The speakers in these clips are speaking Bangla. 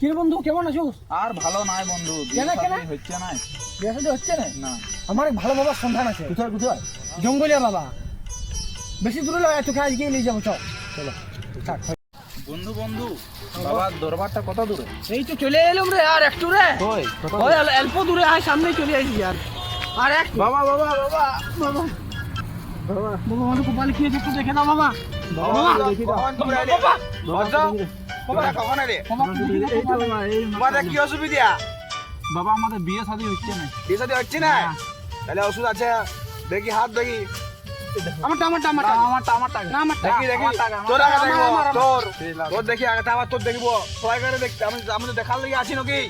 কি বন্ধু কেমন আছো আর ভালো নাই বন্ধু কেন, কেন? হচ্ছে না বিয়ে শাদী হচ্ছে না? না। আমার এক ভালো বাবার সন্ধান আছে। কোথায় কোথায়? জঙ্গলিয়া বাবা। বেশি দূরে লয় তোকে আজকে নিয়ে যাব চল। চলো থাক, বন্ধু বন্ধু বাবার দরবারটা কত দূরে? এই তো চলে এলাম রে আর একটু রে। ওই অল্প দূরে আয় সামনে চলে আসি আর। আর এক বাবা বাবা বাবা বাবা। বাবা। কপালে কি একটু দেখে দাও বাবা। বাবা দেখি দাও। বাবা। কি অসুবিধা? আমাদের বিয়ে শাদী হচ্ছে না। বিয়ে শাদী হচ্ছে না? তাহলে ওষুধ আছে। দেখি হাত দেখি। আমারটা আমারটা আমারটা আমারটা আমারটা না আমারটা দেখি দেখি। আমার তোর আগে দেখব আমার, আমার, তোর। তোর দেখি আগে আবার তোর দেখব। সবাই করে দেখতে আমি আমি তো দেখার লেগে আছি নাকি?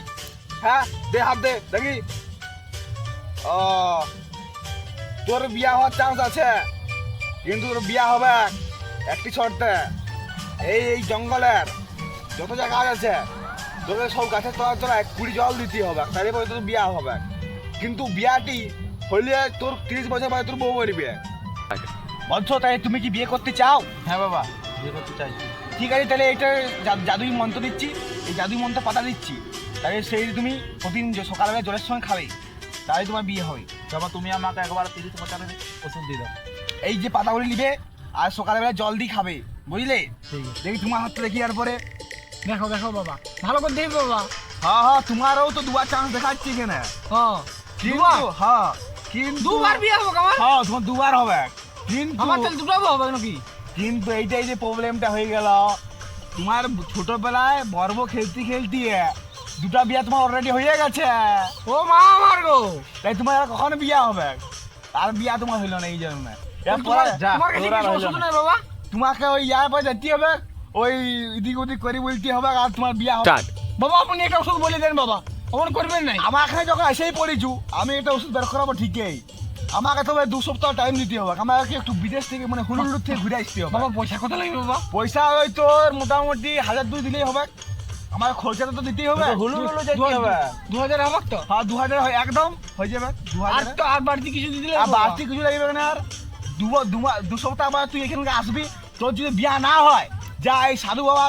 হ্যাঁ দে হাত দে দেখি। ও। তোর বিয়া হওয়ার চান্স আছে। কিন্তু তোর বিয়া হবে একটি শর্তে। এই এই জঙ্গলের যত জায়গা আছে তোদের সব গাছের তলায় তলায় কুড়ি জল দিতে হবে তাহলে পরে তোর বিয়া হবে। কিন্তু বিয়াটি হইলে তোর তিরিশ বছর পরে তোর বউ মরবে বলছো তাই তুমি কি বিয়ে করতে চাও? হ্যাঁ বাবা বিয়ে করতে চাই। ঠিক আছে তাহলে এটা জাদুই মন্ত্র দিচ্ছি। এই জাদুই মন্ত্র পাতা দিচ্ছি। তাহলে সেই তুমি প্রতিদিন যে সকালবেলা জলের সঙ্গে খাবে তাহলে তোমার বিয়ে হবে। বাবা তুমি আমাকে একবার তিরিশ বছরের ওষুধ দিয়ে দাও। এই যে পাতাগুলি নিবে আর সকালবেলা জল দিয়ে খাবে বুঝলে? দেখি তোমার হাতটা দেখি তারপরে দেখো দেখো বাবা। ভালো করে দেখবে বাবা। হ্যাঁ হ্যাঁ তোমারও তো দুবার চান্স দেখাচ্ছি এখানে। হ্যাঁ। কিন্তু হ্যাঁ কিন্তু দুবার বিয়ে হবে আমার হ্যাঁ তোমার দুবার হবে। কিন্তু আমার তাহলে দুটো হবে নাকি? কিন্তু এইটাই যে প্রবলেমটা হয়ে গেল। তোমার ছোটবেলায় বর্ব খেলতে খেলতে দুটা বিয়া তোমার অলরেডি হয়ে গেছে। ও মা আমার গো। তাই তোমার আর কখনো বিয়া হবে? আর বিয়া তোমার হইল না এই জন্য। তোমাকে ওই ইয়ার পরে যেতে হবে ওই এদিক ওদিক করে বলতে হবে আর তোমার বিয়া হবে। বাবা আপনি একটা ওষুধ বলে দেন বাবা। আমার করবেন নাই? আমার এখানে যখন এসেই পড়েছু আমি এটা ওষুধ বের করাবো ঠিকই। আমাকে তো ভাই দু সপ্তাহ টাইম দিতে হবে। আমাকে একটু বিদেশ থেকে মানে হুলুলুর থেকে ঘুরে আসতে হবে। বাবা পয়সা কত লাগবে বাবা? পয়সা ওই তোর মোটামুটি হাজার দুই দিলেই হবে। আমার খরচাটা তো দিতেই হবে। হুলু হুলু দু যেতে হাজার- হবে। দু হাজার হবে তো? হ্যাঁ দু হাজার হয় একদম। হয়ে যাবে দু আর হাজার তো আর বাড়তি কিছু দিলে আর বাড়তি কিছু লাগবে না আর। দু দু মা- দু সপ্তাহ আবার তুই এখানে আসবি তোর যদি বিয়া না হয় যা এই সাধু বাবা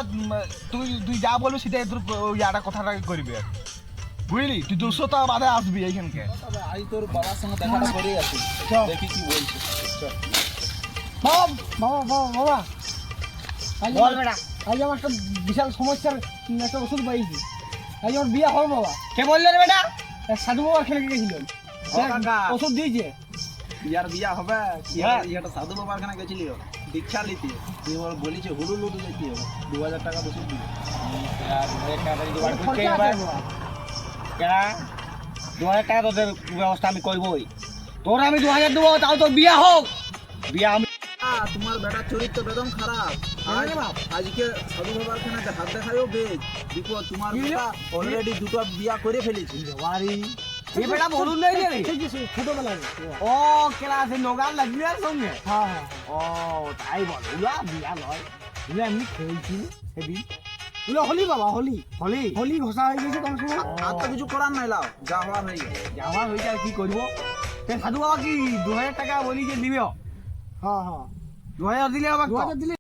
তুই তুই যা বলবি সেটাই তোর ওই ইয়াটা কথাটা করবি আর। বুঝলি? তুই দু সপ্তাহ বাদে আসবি এইখানকে। তবে আজ তোর বাবার সঙ্গে দেখাটা করে চল। দেখি কি বলছে। চল। বাবা বাবা বাবা বাবা। আজ আমার- একটা বিশাল সমস্যার একটা ওষুধ পাইছি। আজ আমার বিয়ে হবে বাবা। কে বললে রে বেটা? সাধু বাবা খেলে কাকা। ওষুধ দিয়েছে। ইয়ার বিয়া হবে। হ্যাঁ। ইয়াটা সাধু বাবার খানে গেছিলি দীক্ষা নিতে। দিয়ে ওর বলেছে হুলু লুলু যেতে হবে। দু হাজার টাকা দিবে। খরচা আছে বাবা। দু হাজার টাকা তোদের ব্যবস্থা আমি করবোই। তোর আমি দু হাজার দেবো তাও তোর বিয়া হোক। বিয়া আমি তোমার বেটার চরিত্র বেদম খারাপ। আজ আজকে সাধু বাবার খানে হাত দেখায়ও বেশ। বিপদ তোমার রে? বেটা অলরেডি দুটো বিয়া করে ফেলেছি। বাড়ি এই বেটা বলুন নাই রে যে ছোটবেলায় ও। ক্লাসে নোগাল লাগলি আর সঙ্গে? হ্যাঁ হ্যাঁ। ও তাই বল। ওলা বিয়া নয় ওলা এমনি খেয়েছি সেদিন ওগুলো হলি বাবা হলি। হলি? হলি ঘষা হয়ে গেছে সময়। আর তো কিছু করার নাই লাও। যা হওয়ার হয়ে গেছে। যাওয়া হয়েছে আর কি করব? সাধু বাবা কি দু হাজার টাকা বলি যে দিবে? হ্যাঁ হ্যাঁ। দু হাজার দিলে আবার দু হাজার দিলে